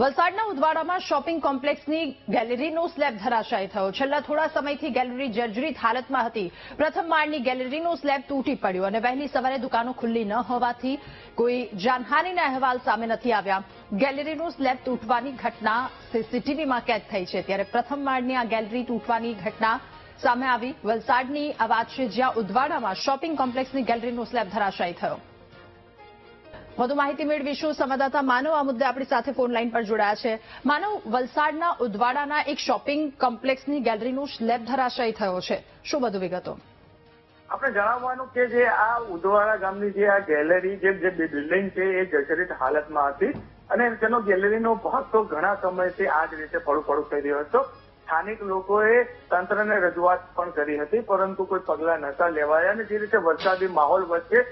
વલસાડના ઉદવાડામાં shopping કોમ્પ્લેક્સની ગેલેરીનો slab ધરાશાયી થયો. છેલ્લા થોડા સમયથી ગેલેરી જર્જરિત હાલતમાં હતી. પ્રથમ માળની ગેલેરીનો સ્લેબ તૂટી પડ્યો અને વહેલી સવારે દુકાનો ખુલ્લી ન હોવાથી કોઈ જાનહાનિના અહેવાલ સામે નથી આવ્યા. ગેલેરીનો સ્લેબ તૂટવાની ઘટના સીસીટીવીમાં કેદ થઈ છે. ત્યારે પ્રથમ માળની આ ગેલેરી તૂટવાની ઘટના સામે આવી. વલસાડની આ વાત છે જ્યાં ઉદવાડામાં શોપિંગ કોમ્પ્લેક્સની ગેલેરીનો સ્લેબ ધરાશાયી થયો. વધુ માહિતી મેળવીશું. સંવાદદાતા માનવ આ મુદ્દે આપણી સાથે ફોન લાઈન પર જોડાયા છે. માનવ, વલસાડના ઉદવાડાના એક શોપિંગ કોમ્પ્લેક્સની ગેલેરીનું સ્લેબ ધરાશાયી થયો છે. શું વધુ વિગતો? આપણે જણાવવાનું કે જે આ ઉદવાડા ગામની જે આ ગેલેરી જે જે બિલ્ડિંગ છે એ જર્જરિત હાલતમાં હતી અને તેનો ગેલેરીનો ભાગ તો ઘણા સમયથી આ જ રીતે પડું પડું થઈ રહ્યો હતો. સ્થાનિક લોકોએ તંત્રને રજૂઆત પણ કરી હતી, પરંતુ કોઈ પગલા નતા લેવાયા અને જે રીતે વરસાદી માહોલ વચ્ચે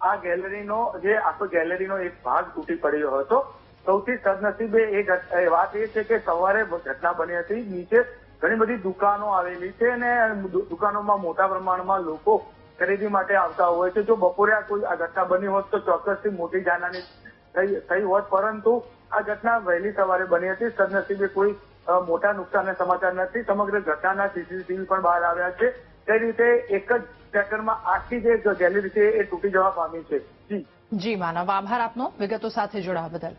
આ ગેલેરીનો જે આખો ગેલેરીનો એક ભાગ તૂટી પડ્યો હતો. સૌથી સદનસીબે એ વાત એ છે કે સવારે ઘટના બની હતી. નીચે ઘણી બધી દુકાનો આવેલી છે અને દુકાનોમાં મોટા પ્રમાણમાં લોકો ખરીદી માટે આવતા હોય છે. જો બપોરે આ કોઈ આ ઘટના બની હોત તો ચોક્કસથી મોટી જાનહાની થઈ હોત. પરંતુ આ ઘટના વહેલી સવારે બની હતી. સદનસીબે કોઈ મોટા નુકસાનના સમાચાર નથી. સમગ્ર ઘટનાના સીસીટીવી પણ બહાર આવ્યા છે. તે રીતે એક જ સેકન્ડમાં આખી જે ગેલેરી છે એ તૂટી જવા પામી છે. જી. જી, માનવ આભાર આપનો. વિગતો સાથે જોડાવા બદલ.